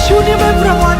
శూన్యమే ప్రభు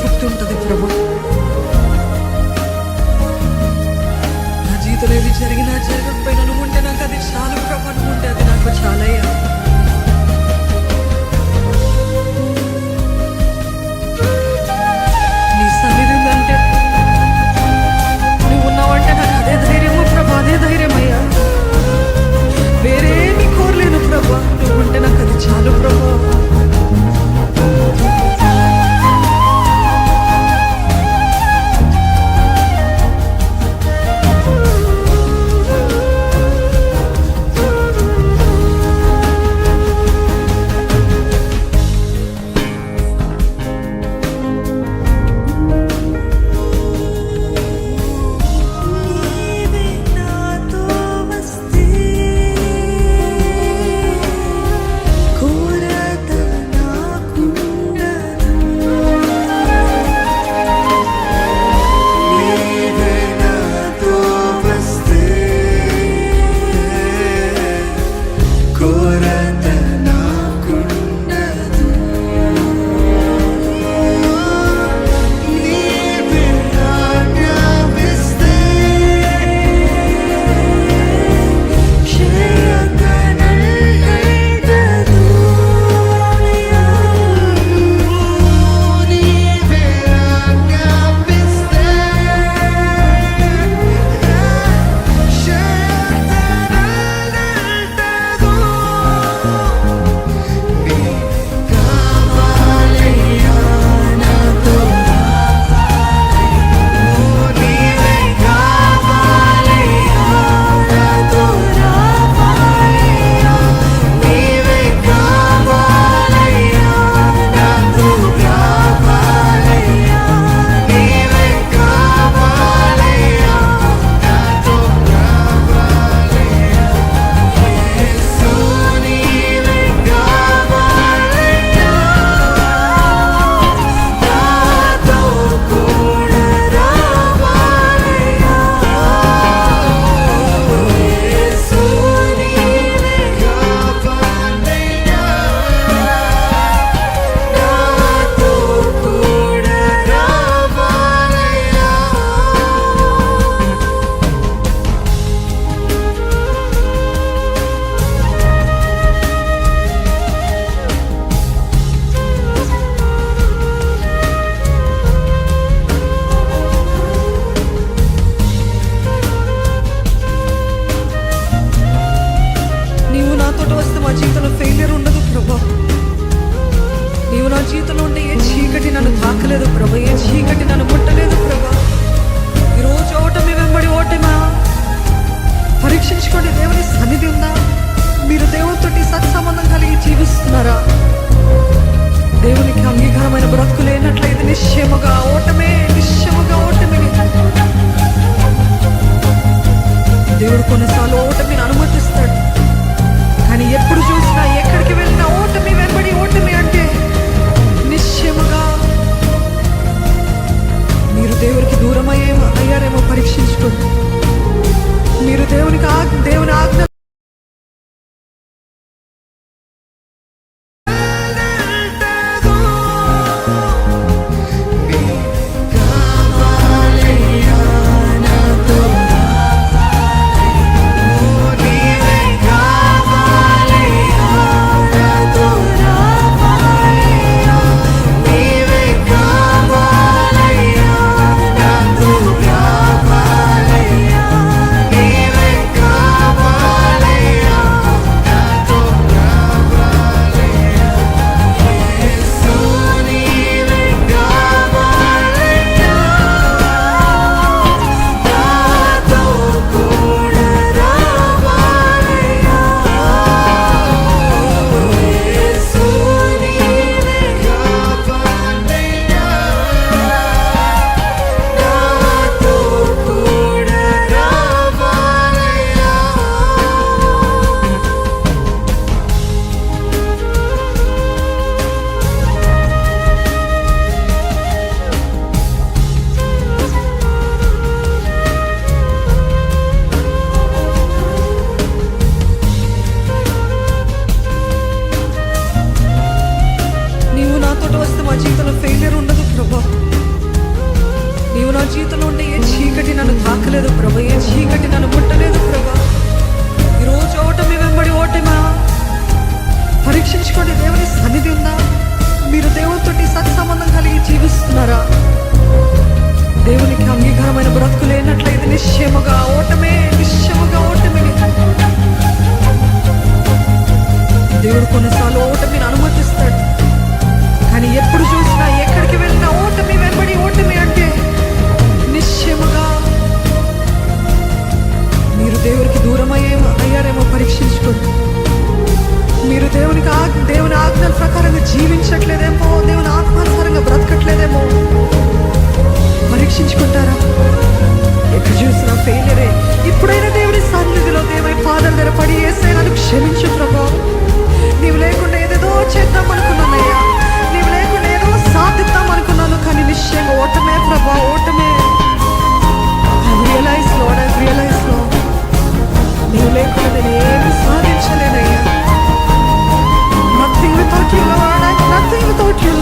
తృప్తి ఉంటుంది ప్రభు. నా జీవితంలో ఏది జరిగినా జరగకపోయినా నువ్వు ఉంటే నాకు అది చాలు ప్రభు అనుకుంటే అది నాకు చాలయ్యా. ధైర్యమయ్యా. వేరేమి కోరలేను ప్రభా నువ్వు ఉంటే నాకు అది చాలు ప్రభా. నువ్వు జీవించట్లేదేమో దేవుని ఆత్మానుసారంగా బ్రతకట్లేదేమో. పరీక్షించుకుంటారా? ఎక్కడ చూసినా ఫెయిలరే ఇప్పుడైనా దేవుని సన్నిధిలో దేవుని పాదల దగ్గర పడి వేసే నన్ను క్షమించు ప్రభా. నీవు లేకుండా ఏదేదో చేద్దాం అనుకున్నానయ్యా నీవు లేకుండా ఏదో సాధిద్దాం అనుకున్నాను కానీ నిశ్చయంగా ఓటమే ప్రభా ఓటమే. రియలైజ్లో రియలైజ్లో నీవు లేకుండా నేను ఏమి సాధించలేనయ్యా. nothing without you.